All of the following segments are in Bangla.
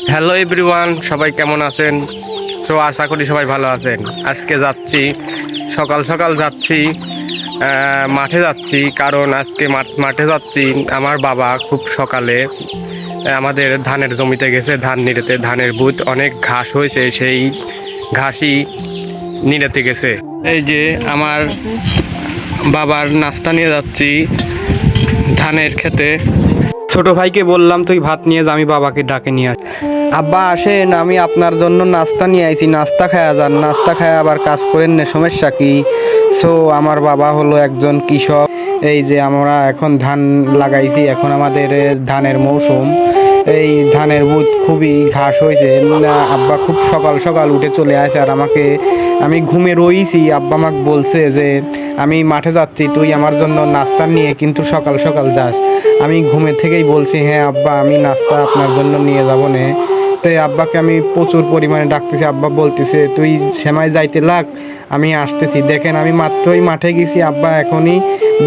হ্যালো এভরিওয়ান সবাই কেমন আছেন? তো আশা করি সবাই ভালো আছেন। আজকে যাচ্ছি, সকাল সকাল যাচ্ছি মাঠে যাচ্ছি, কারণ আজকে মাঠ- যাচ্ছি। আমার বাবা খুব সকালে আমাদের ধানের জমিতে গেছে, ধান নিড়েতে। ধানের বুথ অনেক ঘাস হয়েছে, সেই ঘাসই নিড়েতে গেছে। এই যে আমার বাবার নাস্তা নিয়ে যাচ্ছি ধানের খেতে। ছোট ভাইকে বললাম, তুই ভাত নিয়ে যা, আমি বাবাকে ডাকে নিয়ে আস আব্বা, আসেন, আমি আপনার জন্য নাস্তা নিয়ে আইছি, নাস্তা খায়া যান, নাস্তা খায়া আবার কাজ করেন না, সমস্যা কি? সো আমার বাবা হলো একজন কৃষক। এই যে আমরা এখন ধান লাগাইছি, এখন আমাদের ধানের মৌসুম। এই ধানের বুথ খুবই ঘাস হয়েছে। আব্বা খুব সকাল সকাল উঠে চলে আসে আর আমাকে, আমি ঘুমে রইছি। আব্বা আমাকে বলছে যে, আমি মাঠে যাচ্ছি, তুই আমার জন্য নাস্তা নিয়ে কিন্তু সকাল সকাল যাস। আমি ঘুমে থেকেই বলছি হ্যাঁ আব্বা, আমি নাস্তা আপনার জন্য নিয়ে যাব নে। তো আব্বাকে আমি প্রচুর পরিমাণে ডাকতেছি, আব্বা বলতেছে, তুই সেমাই যাইতে লাগ, আমি আসতেছি। দেখেন আমি মাত্রই মাঠে গেছি, আব্বা এখনই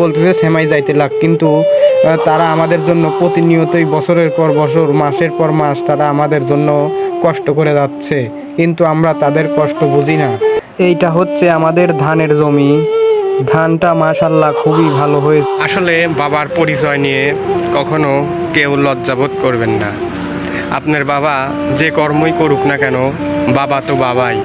বলতেছে, সেমাই যাইতে লাগ। কিন্তু তারা আমাদের জন্য প্রতিনিয়তই বছরের পর বছর, মাসের পর মাস তারা আমাদের জন্য কষ্ট করে যাচ্ছে। কিন্তু আমরা তাদের কষ্ট বুঝি না। এইটা হচ্ছে আমাদের ধানের জমি। ধানটা মাশাল্লাহ খুবই ভালো হয়েছে। আসলে বাবার পরিচয় নিয়ে কখনো কেউ লজ্জাবোধ করবেন না। আপনার বাবা যে কর্মই করুক না কেন, বাবা তো বাবাই।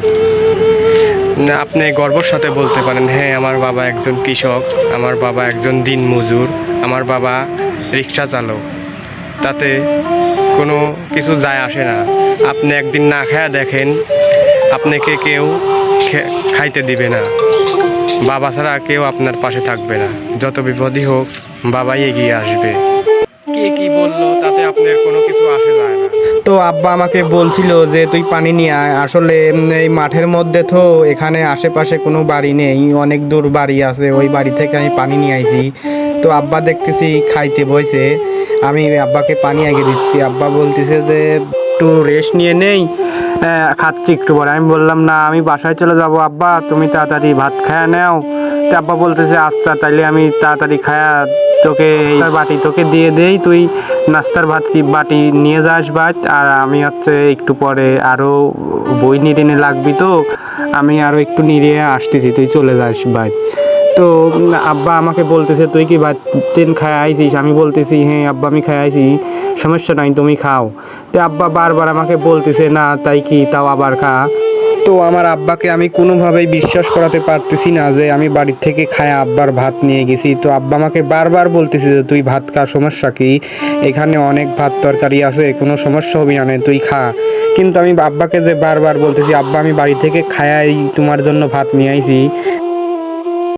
আপনি গর্বর সাথে বলতে পারেন হ্যাঁ আমার বাবা একজন কৃষক, আমার বাবা একজন দিন মজুর আমার বাবা রিক্সা চালক। তাতে কোনো কিছু যায় আসে না। আপনি একদিন না খায়া দেখেন, আপনাকে কেউ খাইতে দিবে না। বাবা ছাড়া কেউ আপনার পাশে থাকবে না। যত বিপদই হোক, বাবাই এগিয়ে আসবে। কে কি বলল, তাতে আপনার কোনো কিছু আসে না। তো আব্বা আমাকে বলছিল যে, তুই পানি নিয়ে আয়। আসলে এই মাঠের মধ্যে তো এখানে আশেপাশে কোনো বাড়ি নেই। অনেক দূর বাড়ি আছে, ওই বাড়ি থেকে আমি পানি নিয়ে আইছি। তো আব্বা দেখতেছি খাইতে বইছে। আমি আব্বাকে পানি আগে দিচ্ছি। আব্বা বলতেছে যে, একটু রেস্ট নিয়ে নেই। খাচ্ছি একটু পরে। আমি বললাম, না, আমি বাসায় চলে যাব, আব্বা, তুমি তাড়াতাড়ি ভাত খায়া নাও। তো আব্বা বলতেছে আচ্ছা তাইলে আমি তাড়াতাড়ি খায়া তোকে বাটি তোকে দিয়ে দেই, তুই নাস্তার ভাত কি বাটি নিয়ে যাস বাট আর আমি হচ্ছে একটু পরে আরও বই নিয়ে লাগবি তো, আমি আরও একটু নিয়ে আসতেছি, তুই চলে যাস বাট তো আব্বা আমাকে বলতেছে, তুই কি ভাত টেন খায় আইছিস? আমি বলতেছি হ্যাঁ আব্বা, আমি খায় আইছি। সমস্যা নাই, তুমি খাও। তো আব্বা বারবার আমাকে বলতেছে, না, তাই কি, তাও আবার খা। তো আমার আব্বাকে আমি কোনোভাবেই বিশ্বাস করাতে পারতেছি না যে আমি বাড়ির থেকে খায় আব্বার ভাত নিয়ে গেছি। তো আব্বা আমাকে বারবার বলতেছে যে, তুই ভাত খা, সমস্যা কি? এখানে অনেক ভাত তরকারি আছে, কোনো সমস্যা হবে না তুই খা। কিন্তু আমি আব্বাকে যে বারবার বলতেছি, আব্বা, আমি বাড়ি থেকে খায়াই, তোমার জন্য ভাত নিয়ে আইছি।